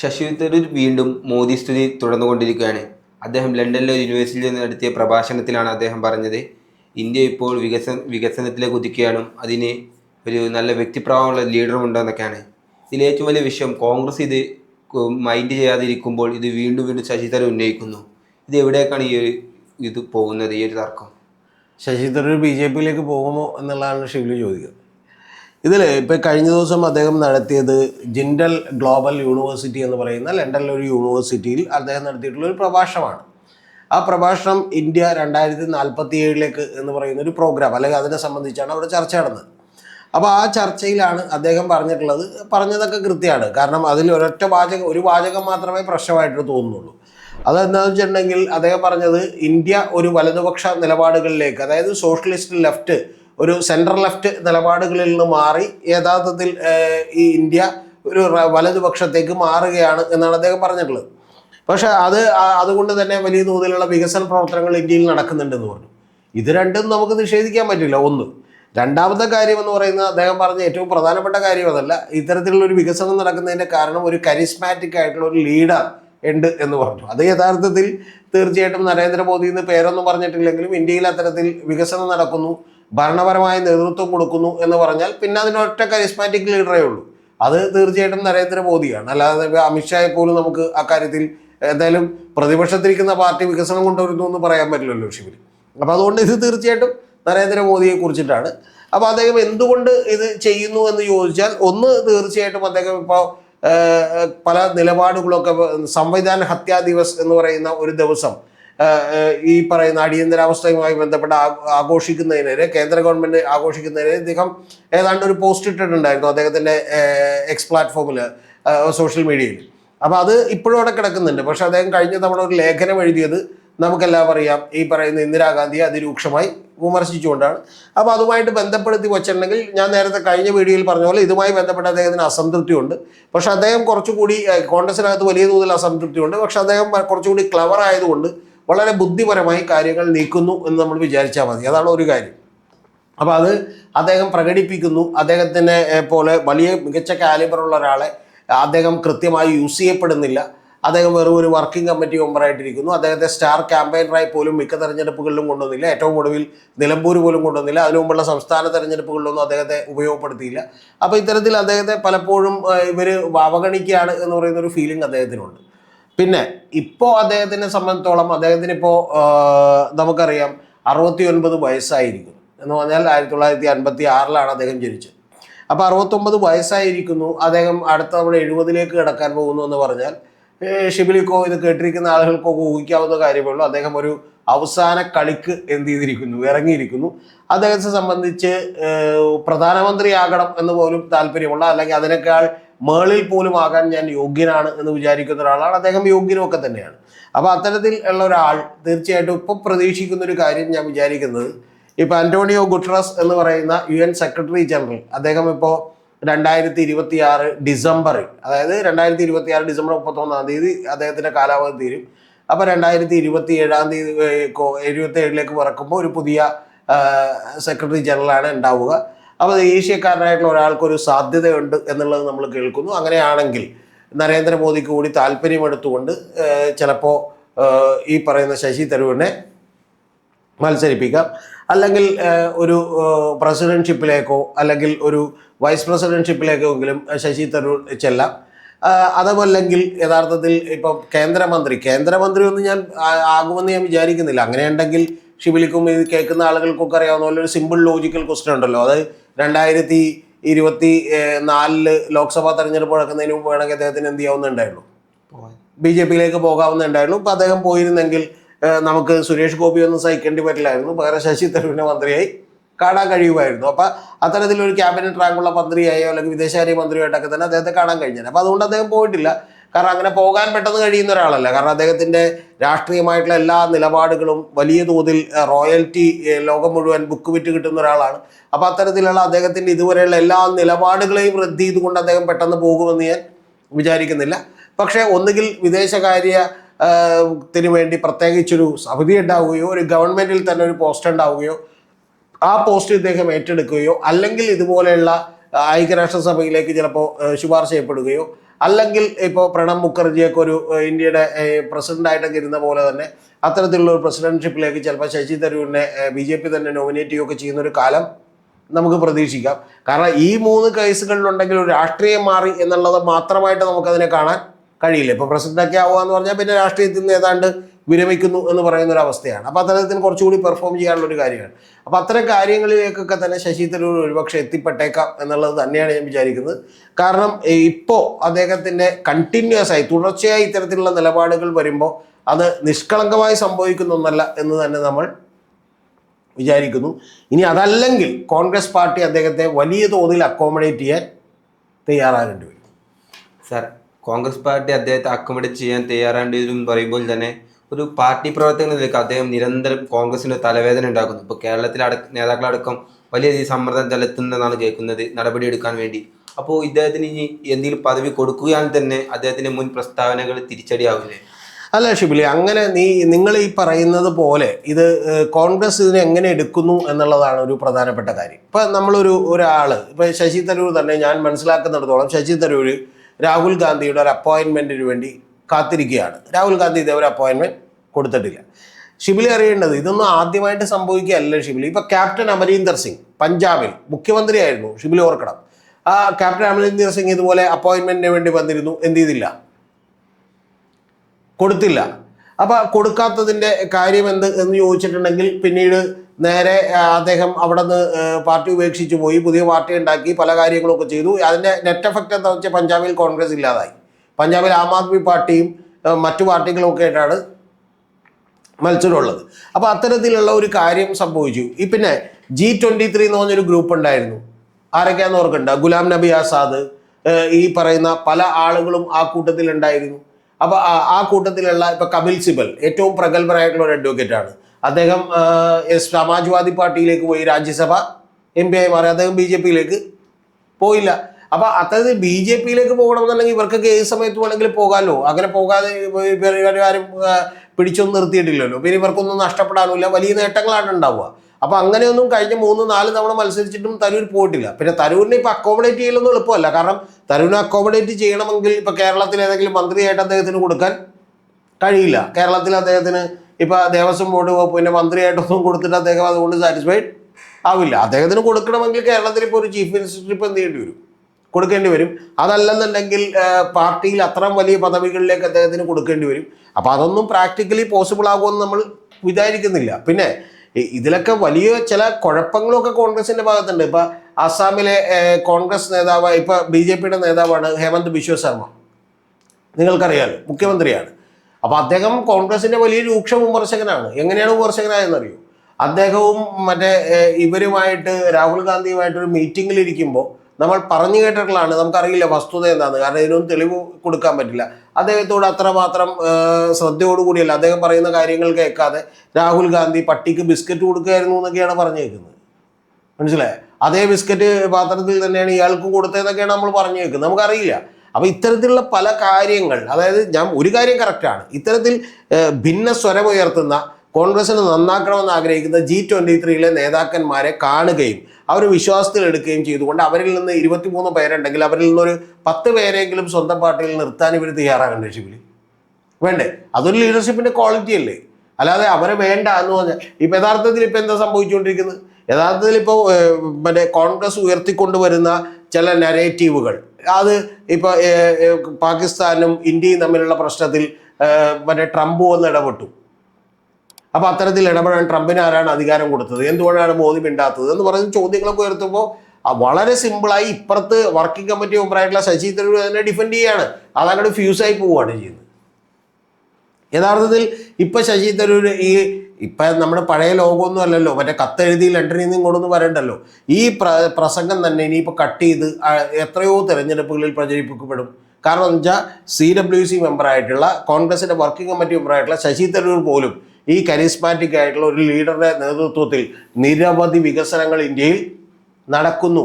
ശശി തരൂർ വീണ്ടും മോദി സ്തുതി തുടർന്നുകൊണ്ടിരിക്കുകയാണ്. അദ്ദേഹം ലണ്ടനിലെ യൂണിവേഴ്സിറ്റിയിൽ നിന്ന് നടത്തിയ പ്രഭാഷണത്തിലാണ് അദ്ദേഹം പറഞ്ഞത്. ഇന്ത്യ ഇപ്പോൾ വികസന വികസനത്തിലേക്ക് കുതിക്കുകയാണ് അതിന് ഒരു നല്ല വ്യക്തിപ്രഭാവമുള്ള ലീഡറും ഉണ്ടെന്നൊക്കെയാണ് ഇതിൽ ഏറ്റവും വലിയ വിഷയം കോൺഗ്രസ് ഇത് മൈൻഡ് ചെയ്യാതിരിക്കുമ്പോൾ ഇത് വീണ്ടും വീണ്ടും ശശി തരൂർ ഉന്നയിക്കുന്നു. ഇത് എവിടേക്കാണ് ഈ ഒരു ഇത് പോകുന്നത് ഈ ഒരു തർക്കം? ശശി തരൂർ ബി ജെ പിയിലേക്ക് പോകുമോ എന്നുള്ളതാണ് ഷിബിലി ചോദിക്കുന്നത്. ഇതിൽ ഇപ്പോൾ കഴിഞ്ഞ ദിവസം അദ്ദേഹം നടത്തിയത് ജിൻഡൽ ഗ്ലോബൽ യൂണിവേഴ്സിറ്റി എന്ന് പറയുന്ന ലണ്ടനിലെ ഒരു യൂണിവേഴ്സിറ്റിയിൽ അദ്ദേഹം നടത്തിയിട്ടുള്ള ഒരു പ്രഭാഷണമാണ്. ആ പ്രഭാഷണം ഇന്ത്യ രണ്ടായിരത്തി നാൽപ്പത്തി ഏഴിലേക്ക് എന്ന് പറയുന്ന ഒരു പ്രോഗ്രാം അല്ലെങ്കിൽ അതിനെ സംബന്ധിച്ചാണ് അവിടെ ചർച്ച നടന്നത്. അപ്പോൾ ആ ചർച്ചയിലാണ് അദ്ദേഹം പറഞ്ഞിട്ടുള്ളത്. പറഞ്ഞതൊക്കെ കൃത്യമാണ്. കാരണം അതിൽ ഒരൊറ്റ വാചകം ഒരു വാചകം മാത്രമേ പ്രശ്നമായിട്ട് തോന്നുന്നുള്ളൂ. അതെന്താണെന്ന് വെച്ചിട്ടുണ്ടെങ്കിൽ അദ്ദേഹം പറഞ്ഞത് ഇന്ത്യ ഒരു വലതുപക്ഷ നിലപാടുകളിലേക്ക് അതായത് സോഷ്യലിസ്റ്റ് ലെഫ്റ്റ് ഒരു സെൻട്രൽ ലെഫ്റ്റ് നിലപാടുകളിൽ നിന്ന് മാറി യഥാർത്ഥത്തിൽ ഈ ഇന്ത്യ ഒരു വലതുപക്ഷത്തേക്ക് മാറുകയാണ് എന്നാണ് അദ്ദേഹം പറഞ്ഞിട്ടുള്ളത്. പക്ഷേ അത് അതുകൊണ്ട് തന്നെ വലിയ തോതിലുള്ള വികസന പ്രവർത്തനങ്ങൾ ഇന്ത്യയിൽ നടക്കുന്നുണ്ടെന്ന് പറഞ്ഞു. ഇത് രണ്ടും നമുക്ക് നിഷേധിക്കാൻ പറ്റില്ല. ഒന്ന് രണ്ടാമത്തെ കാര്യം എന്ന് പറയുന്നത് അദ്ദേഹം പറഞ്ഞ ഏറ്റവും പ്രധാനപ്പെട്ട കാര്യം അതല്ല. ഇത്തരത്തിലുള്ള ഒരു വികസനം നടക്കുന്നതിന്റെ കാരണം ഒരു കരിസ്മാറ്റിക് ആയിട്ടുള്ള ഒരു ലീഡർ ഉണ്ട് എന്ന് പറഞ്ഞു. അത് യഥാർത്ഥത്തിൽ തീർച്ചയായിട്ടും നരേന്ദ്രമോദി എന്ന് പേരൊന്നും പറഞ്ഞിട്ടില്ലെങ്കിലും ഇന്ത്യയിൽ അത്തരത്തിൽ വികസനം നടക്കുന്നു. ഭരണപരമായ നേതൃത്വം കൊടുക്കുന്നു എന്ന് പറഞ്ഞാൽ പിന്നെ അതിനൊറ്റ കരിസ്മാറ്റിക് ലീഡറേ ഉള്ളൂ. അത് തീർച്ചയായിട്ടും നരേന്ദ്രമോദിയാണ്. അല്ലാതെ അമിത്ഷായെ പോലും നമുക്ക് അക്കാര്യത്തിൽ എന്തായാലും പ്രതിപക്ഷത്തിരിക്കുന്ന പാർട്ടി വികസനം കൊണ്ടുവരുന്നു എന്ന് പറയാൻ പറ്റില്ലല്ലോ ഷിബിൽ അപ്പോൾ അതുകൊണ്ട് ഇത് തീർച്ചയായിട്ടും നരേന്ദ്രമോദിയെ കുറിച്ചിട്ടാണ്. അപ്പോൾ അദ്ദേഹം എന്തുകൊണ്ട് ഇത് ചെയ്യുന്നു എന്ന് ചോദിച്ചാൽ ഒന്ന് തീർച്ചയായിട്ടും അദ്ദേഹം ഇപ്പോൾ പല നിലപാടുകളൊക്കെ സംവിധാന ഹത്യാ ദിവസ് എന്ന് പറയുന്ന ഒരു ദിവസം ഈ പറയുന്ന അടിയന്തരാവസ്ഥയുമായി ബന്ധപ്പെട്ട് ആഘോഷിക്കുന്നതിനെതിരെ കേന്ദ്ര ഗവൺമെന്റ് ആഘോഷിക്കുന്നതിന് അദ്ദേഹം ഏതാണ്ട് ഒരു പോസ്റ്റ് ഇട്ടിട്ടുണ്ടായിരുന്നു അദ്ദേഹത്തിന്റെ എക്സ് പ്ലാറ്റ്ഫോമിൽ സോഷ്യൽ മീഡിയയിൽ അപ്പോൾ അത് ഇപ്പോഴും അവിടെ കിടക്കുന്നുണ്ട്. പക്ഷെ അദ്ദേഹം കഴിഞ്ഞ തവണ ഒരു ലേഖനം എഴുതിയത് നമുക്കെല്ലാം അറിയാം. ഈ പറയുന്ന ഇന്ദിരാഗാന്ധിയെ അതിരൂക്ഷമായി വിമർശിച്ചുകൊണ്ടാണ്. അപ്പോൾ അതുമായിട്ട് ബന്ധപ്പെടുത്തി വച്ചിട്ടുണ്ടെങ്കിൽ ഞാൻ നേരത്തെ കഴിഞ്ഞ വീഡിയോയിൽ പറഞ്ഞ പോലെ ഇതുമായി ബന്ധപ്പെട്ട് അദ്ദേഹത്തിന് അസംതൃപ്തിയുണ്ട്. പക്ഷെ അദ്ദേഹം കുറച്ചുകൂടി കോൺഗ്രസിനകത്ത് വലിയ തോതിൽ അസംതൃപ്തിയുണ്ട്. പക്ഷെ അദ്ദേഹം കുറച്ചുകൂടി ക്ലവർ ആയതുകൊണ്ട് വളരെ ബുദ്ധിപരമായി കാര്യങ്ങൾ നീക്കുന്നു എന്ന് നമ്മൾ വിചാരിച്ചാൽ മതി. അതാണ് ഒരു കാര്യം. അപ്പോൾ അത് അദ്ദേഹം പ്രകടിപ്പിക്കുന്നു. അദ്ദേഹത്തിനെ പോലെ വലിയ മികച്ച കാലിബറുള്ള ഒരാളെ അദ്ദേഹം കൃത്യമായി യൂസ് ചെയ്യപ്പെടുന്നില്ല. അദ്ദേഹം വെറും ഒരു വർക്കിംഗ് കമ്മിറ്റി മെമ്പറായിട്ടിരിക്കുന്നു അദ്ദേഹത്തെ സ്റ്റാർ ക്യാമ്പയിനറായി പോലും മിക്ക തെരഞ്ഞെടുപ്പുകളിലും കൊണ്ടുവന്നില്ല. ഏറ്റവും ഒടുവിൽ നിലമ്പൂർ പോലും കൊണ്ടുവന്നില്ല. അതിനു മുമ്പുള്ള സംസ്ഥാന തെരഞ്ഞെടുപ്പുകളിലൊന്നും അദ്ദേഹത്തെ ഉപയോഗപ്പെടുത്തിയില്ല. അപ്പോൾ ഇത്തരത്തിൽ അദ്ദേഹത്തെ പലപ്പോഴും ഇവർ അവഗണിക്കുകയാണ് എന്ന് പറയുന്ന ഒരു ഫീലിംഗ് അദ്ദേഹത്തിനുണ്ട്. പിന്നെ ഇപ്പോൾ അദ്ദേഹത്തിനെ സംബന്ധിച്ചോളം അദ്ദേഹത്തിന് ഇപ്പോൾ നമുക്കറിയാം അറുപത്തി ഒൻപത് വയസ്സായിരിക്കുന്നു. എന്ന് പറഞ്ഞാൽ ആയിരത്തി തൊള്ളായിരത്തി അൻപത്തി ആറിലാണ് അദ്ദേഹം ജനിച്ചത്. അപ്പോൾ അറുപത്തൊമ്പത് വയസ്സായിരിക്കുന്നു. അദ്ദേഹം അടുത്ത നമ്മൾ എഴുപതിലേക്ക് കിടക്കാൻ പോകുന്നു എന്ന് പറഞ്ഞാൽ ഷിബിലിക്കോ ഇത് കേട്ടിരിക്കുന്ന ആളുകൾക്കൊക്കെ ഊഹിക്കാവുന്ന കാര്യമേ ഉള്ളൂ. അദ്ദേഹം ഒരു അവസാന കളിക്ക് എന്ത് ചെയ്തിരിക്കുന്നു? ഇറങ്ങിയിരിക്കുന്നു. അദ്ദേഹത്തെ സംബന്ധിച്ച് പ്രധാനമന്ത്രിയാകണം എന്ന് പോലും താല്പര്യമുള്ള അല്ലെങ്കിൽ അതിനേക്കാൾ മേളിൽ പോലും ആകാൻ ഞാൻ യോഗ്യനാണ് എന്ന് വിചാരിക്കുന്ന ഒരാളാണ്. അദ്ദേഹം യോഗ്യനുമൊക്കെ തന്നെയാണ്. അപ്പോൾ അത്തരത്തിൽ ഉള്ള ഒരാൾ തീർച്ചയായിട്ടും ഇപ്പം പ്രതീക്ഷിക്കുന്ന ഒരു കാര്യം ഞാൻ വിചാരിക്കുന്നത് ഇപ്പം അന്റോണിയോ ഗുട്രസ് എന്ന് പറയുന്ന യു എൻ സെക്രട്ടറി ജനറൽ അദ്ദേഹം ഇപ്പോൾ രണ്ടായിരത്തി ഇരുപത്തി ആറ് ഡിസംബറിൽ അതായത് രണ്ടായിരത്തി ഇരുപത്തി ആറ് ഡിസംബർ മുപ്പത്തൊന്നാം തീയതി അദ്ദേഹത്തിന്റെ കാലാവധി തീരും. അപ്പോൾ രണ്ടായിരത്തി ഇരുപത്തി ഏഴാം തീയതി എഴുപത്തി ഏഴിലേക്ക് പറക്കുമ്പോൾ ഒരു പുതിയ സെക്രട്ടറി ജനറലാണ് ഉണ്ടാവുക. അപ്പോൾ ഏഷ്യക്കാരനായിട്ടുള്ള ഒരാൾക്കൊരു സാധ്യതയുണ്ട് എന്നുള്ളത് നമ്മൾ കേൾക്കുന്നു. അങ്ങനെയാണെങ്കിൽ നരേന്ദ്രമോദിക്ക് കൂടി താല്പര്യമെടുത്തുകൊണ്ട് ചിലപ്പോൾ ഈ പറയുന്ന ശശി തരൂരിനെ മത്സരിപ്പിക്കാം. അല്ലെങ്കിൽ ഒരു പ്രസിഡൻഷിപ്പിലേക്കോ അല്ലെങ്കിൽ ഒരു വൈസ് പ്രസിഡൻഷിപ്പിലേക്കോ എങ്കിലും ശശി തരൂർ ചെല്ലാം. അതുമല്ലെങ്കിൽ യഥാർത്ഥത്തിൽ ഇപ്പം കേന്ദ്രമന്ത്രി കേന്ദ്രമന്ത്രി ഒന്നും ഞാൻ ആകുമെന്ന് ഞാൻ വിചാരിക്കുന്നില്ല. അങ്ങനെയുണ്ടെങ്കിൽ ഷിബിലിക്കും ഇത് കേൾക്കുന്ന ആളുകൾക്കൊക്കെ അറിയാവുന്ന പോലെ ഒരു സിമ്പിൾ ലോജിക്കൽ ക്വസ്റ്റ്യൻ ഉണ്ടല്ലോ. അത് രണ്ടായിരത്തി ഇരുപത്തി നാലിൽ ലോക്സഭാ തെരഞ്ഞെടുപ്പ് നടക്കുന്നതിന് മുമ്പ് വേണമെങ്കിൽ അദ്ദേഹത്തിന് എന്ത് ചെയ്യാവുന്നുണ്ടായിരുന്നു ബി ജെ പിയിലേക്ക് പോകാവുന്നുണ്ടായിരുന്നു ഇപ്പം അദ്ദേഹം പോയിരുന്നെങ്കിൽ നമുക്ക് സുരേഷ് ഗോപി ഒന്നും സഹിക്കേണ്ടി പറ്റില്ലായിരുന്നു. പകരം ശശി തരൂരിനെ മന്ത്രിയായി കാണാൻ കഴിയുമായിരുന്നു. അപ്പം അത്തരത്തിലൊരു ക്യാബിനറ്റ് റാങ്കുള്ള മന്ത്രിയായോ അല്ലെങ്കിൽ വിദേശകാര്യ മന്ത്രിയായിട്ടൊക്കെ തന്നെ അദ്ദേഹത്തെ കാണാൻ കഴിഞ്ഞത് അപ്പം അതുകൊണ്ട് അദ്ദേഹം പോയിട്ടില്ല. കാരണം അങ്ങനെ പോകാൻ പെട്ടെന്ന് കഴിയുന്ന ഒരാളല്ല. കാരണം അദ്ദേഹത്തിന്റെ രാഷ്ട്രീയമായിട്ടുള്ള എല്ലാ നിലപാടുകളും വലിയ തോതിൽ റോയൽറ്റി ലോകം മുഴുവൻ ബുക്ക് വിറ്റ് കിട്ടുന്ന ഒരാളാണ്. അപ്പോൾ അത്തരത്തിലുള്ള അദ്ദേഹത്തിന്റെ ഇതുവരെയുള്ള എല്ലാ നിലപാടുകളെയും റദ്ദ് ചെയ്തുകൊണ്ട് അദ്ദേഹം പെട്ടെന്ന് പോകുമെന്ന് ഞാൻ വിചാരിക്കുന്നില്ല. പക്ഷേ ഒന്നുകിൽ വിദേശകാര്യ ത്തിന് വേണ്ടി പ്രത്യേകിച്ചൊരു സമിതി ഉണ്ടാവുകയോ ഒരു ഗവൺമെന്റിൽ തന്നെ ഒരു പോസ്റ്റ് ഉണ്ടാവുകയോ ആ പോസ്റ്റ് ഇദ്ദേഹം ഏറ്റെടുക്കുകയോ അല്ലെങ്കിൽ ഇതുപോലെയുള്ള ഐക്യരാഷ്ട്രസഭയിലേക്ക് ചിലപ്പോൾ ശുപാർശ ചെയ്യപ്പെടുകയോ അല്ലെങ്കിൽ ഇപ്പോൾ പ്രണബ് മുഖർജിയൊക്കെ ഒരു ഇന്ത്യയുടെ പ്രസിഡന്റ് ആയിട്ടൊക്കെ ഇരുന്ന പോലെ തന്നെ അത്തരത്തിലുള്ള ഒരു പ്രസിഡന്റ്ഷിപ്പിലേക്ക് ചിലപ്പോൾ ശശി തരൂരിനെ ബി ജെ പി തന്നെ നോമിനേറ്റ് ചെയ്യുകയൊക്കെ ചെയ്യുന്ന ഒരു കാലം നമുക്ക് പ്രതീക്ഷിക്കാം. കാരണം ഈ മൂന്ന് കേസുകളിലുണ്ടെങ്കിൽ ഒരു രാഷ്ട്രീയം മാറി എന്നുള്ളത് മാത്രമായിട്ട് നമുക്കതിനെ കാണാൻ കഴിയില്ല. ഇപ്പോൾ പ്രസിഡന്റൊക്കെ ആവുക എന്ന് പറഞ്ഞാൽ പിന്നെ രാഷ്ട്രീയത്തിൽ നിന്ന് ഏതാണ്ട് വിരമിക്കുന്നു എന്ന് പറയുന്ന ഒരു അവസ്ഥയാണ് അപ്പോൾ അത്തരത്തിൽ കുറച്ചുകൂടി പെർഫോം ചെയ്യാനുള്ള ഒരു കാര്യമാണ്. അപ്പോൾ അത്തരം കാര്യങ്ങളിലേക്കൊക്കെ തന്നെ ശശി തരൂർ ഒരുപക്ഷെ എത്തിപ്പെട്ടേക്കാം എന്നുള്ളത് തന്നെയാണ് ഞാൻ വിചാരിക്കുന്നത്. കാരണം ഇപ്പോൾ അദ്ദേഹത്തിന്റെ കണ്ടിന്യൂസ് ആയി തുടർച്ചയായി ഇത്തരത്തിലുള്ള നിലപാടുകൾ വരുമ്പോൾ അത് നിഷ്കളങ്കമായി സംഭവിക്കുന്ന ഒന്നല്ല എന്ന് തന്നെ നമ്മൾ വിചാരിക്കുന്നു. ഇനി അതല്ലെങ്കിൽ കോൺഗ്രസ് പാർട്ടി അദ്ദേഹത്തെ വലിയ തോതിൽ അക്കോമഡേറ്റ് ചെയ്യാൻ തയ്യാറാകേണ്ടി വരും. സാർ കോൺഗ്രസ് പാർട്ടി അദ്ദേഹത്തെ അക്കോമഡേറ്റ് ചെയ്യാൻ തയ്യാറാകേണ്ടി വരും പറയുമ്പോൾ തന്നെ ഒരു പാർട്ടി പ്രവർത്തകൻ നിലയ്ക്ക് അദ്ദേഹം നിരന്തരം കോൺഗ്രസിന് തലവേദന ഉണ്ടാക്കുന്നു. ഇപ്പോൾ കേരളത്തിലെ അട നേതാക്കളടക്കം വലിയ രീതിയിൽ സമ്മർദ്ദം ചെലുത്തുന്നതാണ് കേൾക്കുന്നത് നടപടിയെടുക്കാൻ വേണ്ടി. അപ്പോൾ ഇദ്ദേഹത്തിന് ഇനി എന്തെങ്കിലും പദവി കൊടുക്കുകയാണെങ്കിൽ തന്നെ അദ്ദേഹത്തിന്റെ മുൻ പ്രസ്താവനകൾ തിരിച്ചടിയാവില്ലേ? അല്ല ഷിബിലി അങ്ങനെ നീ നിങ്ങൾ ഈ പറയുന്നത് പോലെ ഇത് കോൺഗ്രസ് ഇതിനെ എങ്ങനെ എടുക്കുന്നു എന്നുള്ളതാണ് ഒരു പ്രധാനപ്പെട്ട കാര്യം. ഇപ്പം നമ്മളൊരു ഒരാൾ ഇപ്പം ശശി തരൂർ തന്നെ ഞാൻ മനസ്സിലാക്കുന്നിടത്തോളം ശശി തരൂർ രാഹുൽ ഗാന്ധിയുടെ ഒരു അപ്പോയിൻമെന്റിന് വേണ്ടി കാത്തിരിക്കുകയാണ്. രാഹുൽ ഗാന്ധി ഇതേ ഒരു അപ്പോയിൻമെന്റ് കൊടുത്തിട്ടില്ല. ഷിബിലി അറിയേണ്ടത് ഇതൊന്നും ആദ്യമായിട്ട് സംഭവിക്കുകയല്ല ഷിബിലി. ഇപ്പോൾ ക്യാപ്റ്റൻ അമരീന്ദർ സിംഗ് പഞ്ചാബിൽ മുഖ്യമന്ത്രിയായിരുന്നു ഷിബിലി ഓർക്കണം. ആ ക്യാപ്റ്റൻ അമരീന്ദർ സിംഗ് ഇതുപോലെ അപ്പോയിൻമെന്റിന് വേണ്ടി വന്നിരുന്നു. എന്ത് ചെയ്തില്ല? കൊടുത്തില്ല. അപ്പോൾ കൊടുക്കാത്തതിന്റെ കാര്യം എന്ത് എന്ന് ചോദിച്ചിട്ടുണ്ടെങ്കിൽ പിന്നീട് നേരെ അദ്ദേഹം അവിടെ നിന്ന് പാർട്ടി ഉപേക്ഷിച്ചു പോയി. പുതിയ പാർട്ടി ഉണ്ടാക്കി പല കാര്യങ്ങളൊക്കെ ചെയ്തു. അതിന്റെ നെറ്റ് എഫക്റ്റ് എന്താ വെച്ചാൽ പഞ്ചാബിൽ കോൺഗ്രസ് ഇല്ലാതായി. പഞ്ചാബിൽ ആം ആദ്മി പാർട്ടിയും മറ്റു പാർട്ടികളും ഒക്കെ ആയിട്ടാണ് മത്സരമുള്ളത്. അപ്പോൾ അത്തരത്തിലുള്ള ഒരു കാര്യം സംഭവിച്ചു. ഈ പിന്നെ ജി ട്വന്റി ത്രീ എന്ന് പറഞ്ഞൊരു ഗ്രൂപ്പ് ഉണ്ടായിരുന്നു. ആരൊക്കെയാന്ന് ഓർക്കണ്ട? ഗുലാം നബി ആസാദ് ഈ പറയുന്ന പല ആളുകളും ആ കൂട്ടത്തിൽ ഉണ്ടായിരുന്നു അപ്പോൾ ആ കൂട്ടത്തിലുള്ള ഇപ്പൊ കപിൽ സിബൽ ഏറ്റവും പ്രഗത്ഭനായിട്ടുള്ള ഒരു അഡ്വക്കേറ്റ് ആണ്. അദ്ദേഹം എസ് സമാജ്വാദി പാർട്ടിയിലേക്ക് പോയി രാജ്യസഭ എം പി ആയി മാറി. അദ്ദേഹം ബി ജെ പിയിലേക്ക് പോയില്ല. അപ്പൊ അത്തരത്തിൽ ബി ജെ പിയിലേക്ക് പോകണമെന്നുണ്ടെങ്കിൽ ഇവർക്കൊക്കെ ഏത് സമയത്ത് വേണമെങ്കിൽ പോകാമല്ലോ അങ്ങനെ പോകാതെ ആരും പിടിച്ചൊന്നും നിർത്തിയിട്ടില്ലല്ലോ. പിന്നെ ഇവർക്കൊന്നും നഷ്ടപ്പെടാനില്ല വലിയ നേട്ടങ്ങളാണ് ഉണ്ടാവുക. അപ്പൊ അങ്ങനെയൊന്നും കഴിഞ്ഞ മൂന്ന് നാല് തവണ മത്സരിച്ചിട്ടും തരൂർ പോയിട്ടില്ല. പിന്നെ തരൂരിനെ ഇപ്പൊ അക്കോമഡേറ്റ് ചെയ്യലൊന്നും എളുപ്പമല്ല. കാരണം തരൂരിനെ അക്കോമഡേറ്റ് ചെയ്യണമെങ്കിൽ ഇപ്പൊ കേരളത്തിൽ ഏതെങ്കിലും മന്ത്രിയായിട്ട് അദ്ദേഹത്തിന് കൊടുക്കാൻ കഴിയില്ല. കേരളത്തിൽ അദ്ദേഹത്തിന് ഇപ്പൊ ദേവസ്വം ബോർഡ് പിന്നെ മന്ത്രിയായിട്ടൊന്നും കൊടുത്തിട്ട് അദ്ദേഹം അതുകൊണ്ട് സാറ്റിസ്ഫൈഡ് ആവില്ല. അദ്ദേഹത്തിന് കൊടുക്കണമെങ്കിൽ കേരളത്തിൽ ഇപ്പോൾ ഒരു ചീഫ് മിനിസ്റ്റർ ഇപ്പം എന്ത് ചെയ്യേണ്ടി വരും? കൊടുക്കേണ്ടി വരും. അതല്ലെന്നുണ്ടെങ്കിൽ പാർട്ടിയിൽ അത്രയും വലിയ പദവികളിലേക്ക് അദ്ദേഹത്തിന് കൊടുക്കേണ്ടി വരും. അപ്പോൾ അതൊന്നും പ്രാക്ടിക്കലി പോസിബിൾ ആകുമെന്ന് നമ്മൾ വിചാരിക്കുന്നില്ല. പിന്നെ ഇതിലൊക്കെ വലിയ ചില കുഴപ്പങ്ങളൊക്കെ കോൺഗ്രസിന്റെ ഭാഗത്തുണ്ട്. ഇപ്പോൾ ആസാമിലെ കോൺഗ്രസ് നേതാവ് ഇപ്പോൾ ബി ജെ പിയുടെ നേതാവാണ് ഹേമന്ത് ബിശ്വ ശർമ്മ. നിങ്ങൾക്കറിയാലോ മുഖ്യമന്ത്രിയാണ്. അപ്പോൾ അദ്ദേഹം കോൺഗ്രസിന്റെ വലിയ രൂക്ഷ വിമർശകനാണ്. എങ്ങനെയാണ് വിമർശകനായെന്നറിയോ? അദ്ദേഹവും മറ്റേ ഇവരുമായിട്ട് രാഹുൽ ഗാന്ധിയുമായിട്ടൊരു മീറ്റിങ്ങിലിരിക്കുമ്പോൾ നമ്മൾ പറഞ്ഞു കേട്ടിട്ടുള്ളതാണ്. നമുക്കറിയില്ല വസ്തുത എന്താണ് കാരണം ഇതിനൊന്നും തെളിവ് കൊടുക്കാൻ പറ്റില്ല. അദ്ദേഹത്തോട് അത്രമാത്രം ശ്രദ്ധയോടുകൂടിയല്ല അദ്ദേഹം പറയുന്ന കാര്യങ്ങൾ കേൾക്കാതെ രാഹുൽ ഗാന്ധി പട്ടിക്ക് ബിസ്ക്കറ്റ് കൊടുക്കുകയായിരുന്നു എന്നൊക്കെയാണ് പറഞ്ഞു കേൾക്കുന്നത് മനസ്സിലായോ? അതേ ബിസ്ക്കറ്റ് പാത്രത്തിൽ തന്നെയാണ് ഇയാൾക്ക് കൊടുത്തതെന്നൊക്കെയാണ് നമ്മൾ പറഞ്ഞു വെക്കുന്നത് നമുക്കറിയില്ല. അപ്പൊ ഇത്തരത്തിലുള്ള പല കാര്യങ്ങൾ അതായത് ഞാൻ ഒരു കാര്യം കറക്റ്റാണ് ഇത്തരത്തിൽ ഭിന്ന സ്വരമുയർത്തുന്ന കോൺഗ്രസിന് നന്നാക്കണമെന്ന് ആഗ്രഹിക്കുന്ന ജി ട്വന്റി ത്രീയിലെ നേതാക്കന്മാരെ കാണുകയും അവർ വിശ്വാസത്തിൽ എടുക്കുകയും ചെയ്തുകൊണ്ട് അവരിൽ നിന്ന് ഇരുപത്തിമൂന്ന് പേരുണ്ടെങ്കിൽ അവരിൽ നിന്നൊരു പത്ത് പേരെങ്കിലും സ്വന്തം പാർട്ടിയിൽ നിർത്താൻ ഇവർ തയ്യാറാകണ്ടേ ഷിബിലി വേണ്ടേ? അതൊരു ലീഡർഷിപ്പിന്റെ ക്വാളിറ്റി അല്ലേ? അല്ലാതെ അവരെ വേണ്ട എന്ന് പറഞ്ഞാൽ ഇപ്പം യഥാർത്ഥത്തിൽ ഇപ്പം എന്താ സംഭവിച്ചുകൊണ്ടിരിക്കുന്നത്? യഥാർത്ഥത്തിൽ ഇപ്പോൾ മറ്റേ കോൺഗ്രസ് ഉയർത്തിക്കൊണ്ടുവരുന്ന ചില നരേറ്റീവുകൾ. അത് ഇപ്പൊ ഏഹ്, ഏഹ്, പാകിസ്ഥാനും ഇന്ത്യയും തമ്മിലുള്ള പ്രശ്നത്തിൽ മറ്റേ ട്രംപ് വന്ന് ഇടപെട്ടു. അപ്പൊ അത്തരത്തിൽ ഇടപെടാൻ ട്രംപിന് ആരാണ് അധികാരം കൊടുത്തത്? എന്തുകൊണ്ടാണ് മോദി മിണ്ടാത്തത്? എന്ന് പറയുന്ന ചോദ്യങ്ങളൊക്കെ ഉയർത്തുമ്പോൾ വളരെ സിമ്പിളായി ഇപ്പുറത്ത് വർക്കിംഗ് കമ്മിറ്റി മെമ്പറായിട്ടുള്ള ശശി തരൂർ അതിനെ ഡിഫെൻഡ് ചെയ്യാണ്. അതങ്ങോട്ട് ഫ്യൂസായി പോവുകയാണ് ചെയ്യുന്നത്. യഥാർത്ഥത്തിൽ ഇപ്പൊ ശശി തരൂർ ഈ ഇപ്പൊ നമ്മുടെ പഴയ ലോകമൊന്നും അല്ലല്ലോ. മറ്റേ കത്തെഴുതി ലണ്ടനിൽ നിന്ന് ഇങ്ങോട്ടൊന്നും വരണ്ടല്ലോ. ഈ പ്ര പ്രസംഗം തന്നെ ഇനിയിപ്പോൾ കട്ട് ചെയ്ത് എത്രയോ തെരഞ്ഞെടുപ്പുകളിൽ പ്രചരിപ്പിക്കപ്പെടും. കാരണം വെച്ചാൽ സി ഡബ്ല്യു സി മെമ്പറായിട്ടുള്ള കോൺഗ്രസിന്റെ വർക്കിംഗ് കമ്മിറ്റി മെമ്പറായിട്ടുള്ള ശശി തരൂർ പോലും ഈ കരിസ്മാറ്റിക് ആയിട്ടുള്ള ഒരു ലീഡറുടെ നേതൃത്വത്തിൽ നിരവധി വികസനങ്ങൾ ഇന്ത്യയിൽ നടക്കുന്നു.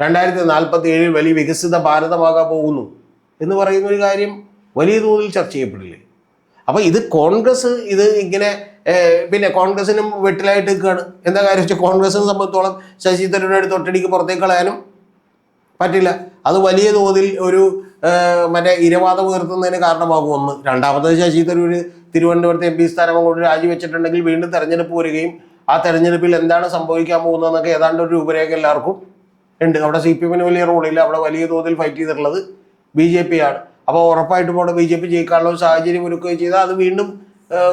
രണ്ടായിരത്തി നാൽപ്പത്തി ഏഴിൽ വലിയ വികസിത ഭാരതമാകാൻ പോകുന്നു എന്ന് പറയുന്ന ഒരു കാര്യം വലിയ തോതിൽ ചർച്ച ചെയ്യപ്പെടില്ലേ? അപ്പോൾ ഇത് കോൺഗ്രസ് ഇത് ഇങ്ങനെ പിന്നെ കോൺഗ്രസിനും വെട്ടിലായിട്ട് നിൽക്കുകയാണ്. എന്താ കാര്യം വെച്ചാൽ കോൺഗ്രസിനെ സംബന്ധിച്ചോളം ശശി തരൂരിനെ ഒറ്റടിക്ക് പുറത്തേക്ക് കളയാനും പറ്റില്ല. അത് വലിയ തോതിൽ ഒരു മറ്റേ ഇരവാദം ഉയർത്തുന്നതിന് കാരണമാകും ഒന്ന്. രണ്ടാമത്തത് ശശി തരൂർ തിരുവനന്തപുരത്ത് എം പി സ്ഥാനം അങ്ങോട്ട് രാജിവെച്ചിട്ടുണ്ടെങ്കിൽ വീണ്ടും തെരഞ്ഞെടുപ്പ് വരികയും ആ തെരഞ്ഞെടുപ്പിൽ എന്താണ് സംഭവിക്കാൻ പോകുന്നതെന്നൊക്കെ ഏതാണ്ട് ഒരു രൂപരേഖ എല്ലാവർക്കും ഉണ്ട്. അവിടെ സി പി എമ്മിന് വലിയ റോളില്ല അവിടെ വലിയ തോതിൽ ഫൈറ്റ് ചെയ്തിട്ടുള്ളത് ബി ജെ പി ആണ്. അപ്പോൾ ഉറപ്പായിട്ടും അവിടെ ബി ജെ പി ജയിക്കാനുള്ള സാഹചര്യം ഒരുക്കുകയും ചെയ്താൽ അത് വീണ്ടും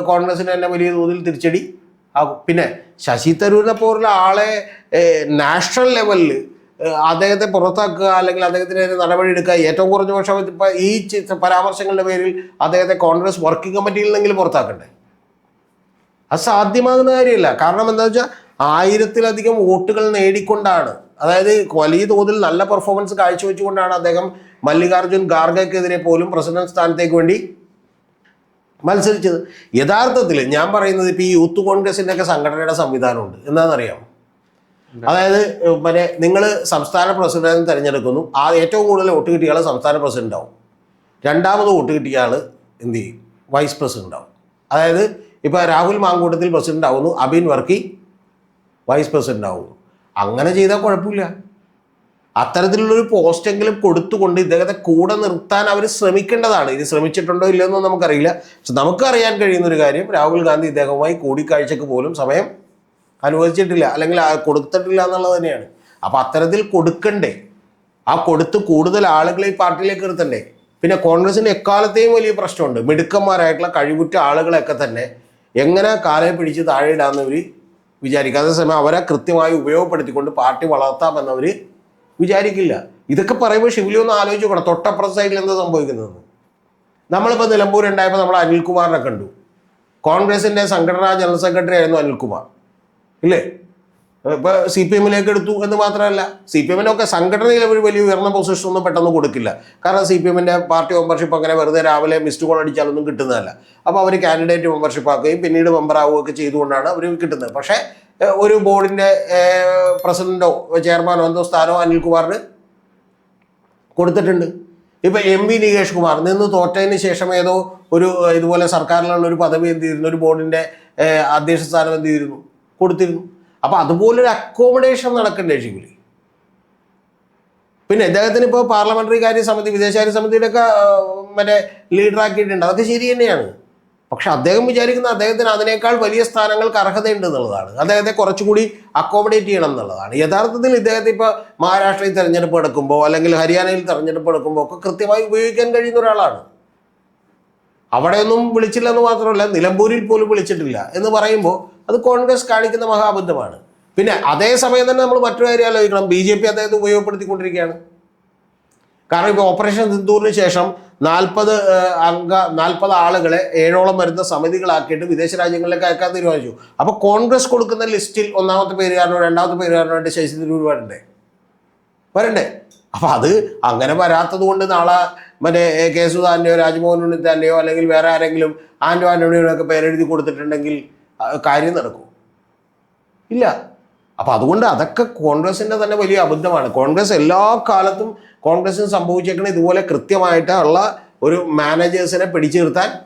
കോൺഗ്രസിന് തന്നെ വലിയ തോതിൽ തിരിച്ചടി ആകും. പിന്നെ ശശി തരൂരിനെ പോലുള്ള ആളെ നാഷണൽ ലെവലിൽ അദ്ദേഹത്തെ പുറത്താക്കുക അല്ലെങ്കിൽ അദ്ദേഹത്തിനെതിരെ നടപടി എടുക്കുക ഏറ്റവും കുറഞ്ഞ പക്ഷം ഇപ്പം ഈ പരാമർശങ്ങളുടെ പേരിൽ അദ്ദേഹത്തെ കോൺഗ്രസ് വർക്കിംഗ് കമ്മിറ്റിയിൽ നിന്നെങ്കിലും പുറത്താക്കണ്ടേ? അത് സാധ്യമാകുന്ന കാര്യമല്ല. കാരണം എന്താ വെച്ചാൽ ആയിരത്തിലധികം വോട്ടുകൾ നേടിക്കൊണ്ടാണ്. അതായത് വലിയ തോതിൽ നല്ല പെർഫോമൻസ് കാഴ്ചവെച്ചുകൊണ്ടാണ് അദ്ദേഹം മല്ലികാർജുൻ ഖാർഗെക്കെതിരെ പോലും പ്രസിഡന്റ് സ്ഥാനത്തേക്ക് വേണ്ടി മത്സരിച്ചത്. യഥാർത്ഥത്തിൽ ഞാൻ പറയുന്നത് ഇപ്പോൾ ഈ യൂത്ത് കോൺഗ്രസിന്റെ ഒക്കെ സംഘടനയുടെ സംവിധാനമുണ്ട്. എന്താണെന്നറിയാമോ? അതായത് പിന്നെ നിങ്ങൾ സംസ്ഥാന പ്രസിഡന്റ് തിരഞ്ഞെടുക്കുന്നു. ആ ഏറ്റവും കൂടുതൽ വോട്ട് കിട്ടിയ ആൾ സംസ്ഥാന പ്രസിഡന്റ് ആവും. രണ്ടാമത് വോട്ട് കിട്ടിയ ആൾ എന്ത് ചെയ്യും? വൈസ് പ്രസിഡന്റ് ആവും. അതായത് ഇപ്പൊ രാഹുൽ മാങ്കൂട്ടത്തിൽ പ്രസിഡന്റ് ആവുന്നു അബിൻ വർക്കി വൈസ് പ്രസിഡന്റ് ആവുന്നു. അങ്ങനെ ചെയ്താൽ കുഴപ്പമില്ല. അത്തരത്തിലുള്ളൊരു പോസ്റ്റെങ്കിലും കൊടുത്തുകൊണ്ട് ഇദ്ദേഹത്തെ കൂടെ നിർത്താൻ അവർ ശ്രമിക്കേണ്ടതാണ്. ഇത് ശ്രമിച്ചിട്ടുണ്ടോ ഇല്ലയോ നമുക്കറിയില്ല. പക്ഷെ നമുക്കറിയാൻ കഴിയുന്ന ഒരു കാര്യം രാഹുൽ ഗാന്ധി ഇദ്ദേഹവുമായി കൂടിക്കാഴ്ചക്ക് പോലും സമയം അനുവദിച്ചിട്ടില്ല. അല്ലെങ്കിൽ കൊടുത്തിട്ടില്ല എന്നുള്ളത് തന്നെയാണ്. അപ്പം അത്തരത്തിൽ കൊടുക്കണ്ടേ? ആ കൊടുത്ത് കൂടുതൽ ആളുകളെ ഈ പാർട്ടിയിലേക്ക് എടുത്തണ്ടേ പിന്നെ കോൺഗ്രസിന് എക്കാലത്തെയും വലിയ പ്രശ്നമുണ്ട്. മിടുക്കന്മാരായിട്ടുള്ള കഴിവുറ്റ ആളുകളെയൊക്കെ തന്നെ എങ്ങനെ കാലയെ പിടിച്ച് താഴെ ഇടാമെന്നവർ വിചാരിക്കും അതേസമയം അവരെ കൃത്യമായി ഉപയോഗപ്പെടുത്തിക്കൊണ്ട് പാർട്ടി വളർത്താമെന്നവർ വിചാരിക്കില്ല. ഇതൊക്കെ പറയുമ്പോൾ ശിവലി ഒന്ന് ആലോചിച്ച് നോക്കണം തൊട്ടപ്പുറത്തെ സൈഡിൽ എന്താ സംഭവിക്കുന്നത്? നമ്മളിപ്പോൾ നിലമ്പൂർ ഉണ്ടായപ്പോൾ നമ്മൾ അനിൽകുമാറിനെ കണ്ടു. കോൺഗ്രസിന്റെ സംഘടനാ ജനറൽ സെക്രട്ടറി ആയിരുന്നു അനിൽകുമാർ. ഇല്ലേ? ഇപ്പൊ സി പി എമ്മിലേക്ക് എടുത്തു എന്ന് മാത്രമല്ല സി പി എമ്മിനൊക്കെ സംഘടനയിൽ അവർ വലിയ ഉയർന്ന പൊസിഷൻ ഒന്നും പെട്ടെന്ന് കൊടുക്കില്ല. കാരണം സി പി എമ്മിന്റെ പാർട്ടി മെമ്പർഷിപ്പ് അങ്ങനെ വെറുതെ രാവിലെ മിസ്ഡ് കോൾ അടിച്ചാലൊന്നും കിട്ടുന്നതല്ല. അപ്പോൾ അവർ കാൻഡിഡേറ്റ് മെമ്പർഷിപ്പ് ആക്കുകയും പിന്നീട് മെമ്പർ ആവുകയൊക്കെ ചെയ്തുകൊണ്ടാണ് അവർ കിട്ടുന്നത്. പക്ഷേ ഒരു ബോർഡിന്റെ പ്രസിഡന്റോ ചെയർമാനോ എന്തോ സ്ഥാനോ അനിൽകുമാറിന് കൊടുത്തിട്ടുണ്ട്. ഇപ്പൊ എം വി നികേഷ് കുമാർ നിന്ന് തോറ്റതിന് ശേഷം ഏതോ ഒരു ഇതുപോലെ സർക്കാരിലുള്ള ഒരു പദവി എന്ത് ചെയ്തിരുന്നു? ഒരു ബോർഡിന്റെ അധ്യക്ഷ സ്ഥാനം എന്ത് ചെയ്തിരുന്നു? കൊടുത്തിരുന്നു. അപ്പോൾ അതുപോലൊരു അക്കോമഡേഷൻ നടക്കണ്ടേ ഷിബിലി? പിന്നെ അദ്ദേഹത്തിന് ഇപ്പോൾ പാർലമെന്ററി കാര്യ സമിതി വിദേശകാര്യ സമിതിയിലൊക്കെ മറ്റേ ലീഡറാക്കിയിട്ടുണ്ട് അതൊക്കെ ശരി തന്നെയാണ്. പക്ഷെ അദ്ദേഹം വിചാരിക്കുന്ന അദ്ദേഹത്തിന് അതിനേക്കാൾ വലിയ സ്ഥാനങ്ങൾക്ക് അർഹതയുണ്ട് എന്നുള്ളതാണ്. അദ്ദേഹത്തെ കുറച്ചുകൂടി അക്കോമഡേറ്റ് ചെയ്യണം എന്നുള്ളതാണ്. യഥാർത്ഥത്തിൽ ഇദ്ദേഹത്തെ ഇപ്പോൾ മഹാരാഷ്ട്രയിൽ തെരഞ്ഞെടുപ്പ് എടുക്കുമ്പോൾ അല്ലെങ്കിൽ ഹരിയാനയിൽ തെരഞ്ഞെടുപ്പ് എടുക്കുമ്പോൾ ഒക്കെ കൃത്യമായി ഉപയോഗിക്കാൻ കഴിയുന്ന ഒരാളാണ്. അവിടെയൊന്നും വിളിച്ചില്ലെന്ന് മാത്രമല്ല നിലമ്പൂരിൽ പോലും വിളിച്ചിട്ടില്ല എന്ന് പറയുമ്പോൾ അത് കോൺഗ്രസ് കാണിക്കുന്ന മഹാബന്ധമാണ്. പിന്നെ അതേസമയം തന്നെ നമ്മൾ മറ്റൊരു കാര്യം ആലോചിക്കണം. ബി ജെ പി അദ്ദേഹത്തെ ഉപയോഗപ്പെടുത്തിക്കൊണ്ടിരിക്കുകയാണ്. കാരണം ഇപ്പോൾ ഓപ്പറേഷൻ സിന്ദൂറിന് ശേഷം നാൽപ്പത് അംഗ നാൽപ്പത് ആളുകളെ ഏഴോളം വരുന്ന സമിതികളാക്കിയിട്ട് വിദേശ രാജ്യങ്ങളിലേക്ക് അയക്കാൻ തീരുമാനിച്ചു. അപ്പോൾ കോൺഗ്രസ് കൊടുക്കുന്ന ലിസ്റ്റിൽ ഒന്നാമത്തെ പേര് പേരുകാരനോ രണ്ടാമത്തെ പേരുകാരനോ ആയിട്ട് ശശി തരൂർ വരണ്ടേ? വരണ്ടേ? അപ്പോൾ അത് അങ്ങനെ വരാത്തത് കൊണ്ട് നാളെ മറ്റേ കെ സുധാന്റെയോ രാജ്മോഹൻ ഉണ്ണിത്താന്റെയോ അല്ലെങ്കിൽ വേറെ ആരെങ്കിലും ആൻഡോ ആന്റണിയുടെ ഒക്കെ പേരെഴുതി കൊടുത്തിട്ടുണ്ടെങ്കിൽ കാര്യം നടക്കും. ഇല്ല. അപ്പം അതുകൊണ്ട് അതൊക്കെ കോൺഗ്രസിന്റെ തന്നെ വലിയ അബദ്ധമാണ്. കോൺഗ്രസ് എല്ലാ കാലത്തും കോൺഗ്രസിന് സംഭവിച്ചേക്കുന്ന ഇതുപോലെ കൃത്യമായിട്ടുള്ള ഒരു മാനേജേഴ്സിനെ പിടിച്ചു നിർത്താൻ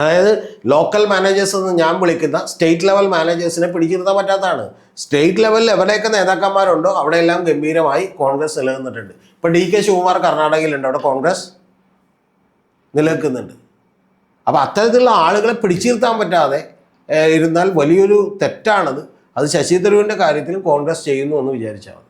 അതായത് ലോക്കൽ മാനേജേഴ്സ് എന്ന് ഞാൻ വിളിക്കുന്ന സ്റ്റേറ്റ് ലെവൽ മാനേജേഴ്സിനെ പിടിച്ചു നിർത്താൻ പറ്റാത്തതാണ്. സ്റ്റേറ്റ് ലെവലിൽ എവിടെയൊക്കെ നേതാക്കന്മാരുണ്ടോ അവിടെയെല്ലാം ഗംഭീരമായി കോൺഗ്രസ് നിലനിന്നിട്ടുണ്ട്. ഇപ്പം ഡി കെ ശിവകുമാർ കർണാടകയിലുണ്ട്. അവിടെ കോൺഗ്രസ് നിലനിൽക്കുന്നുണ്ട്. അപ്പോൾ അത്തരത്തിലുള്ള ആളുകളെ പിടിച്ചു നിർത്താൻ പറ്റാതെ ഇരുന്നാൽ വലിയൊരു തെറ്റാണത്. അത് ശശി തരൂരിന്റെ കാര്യത്തിൽ കോൺഗ്രസ് ചെയ്യുന്നു എന്ന് വിചാരിച്ചാൽ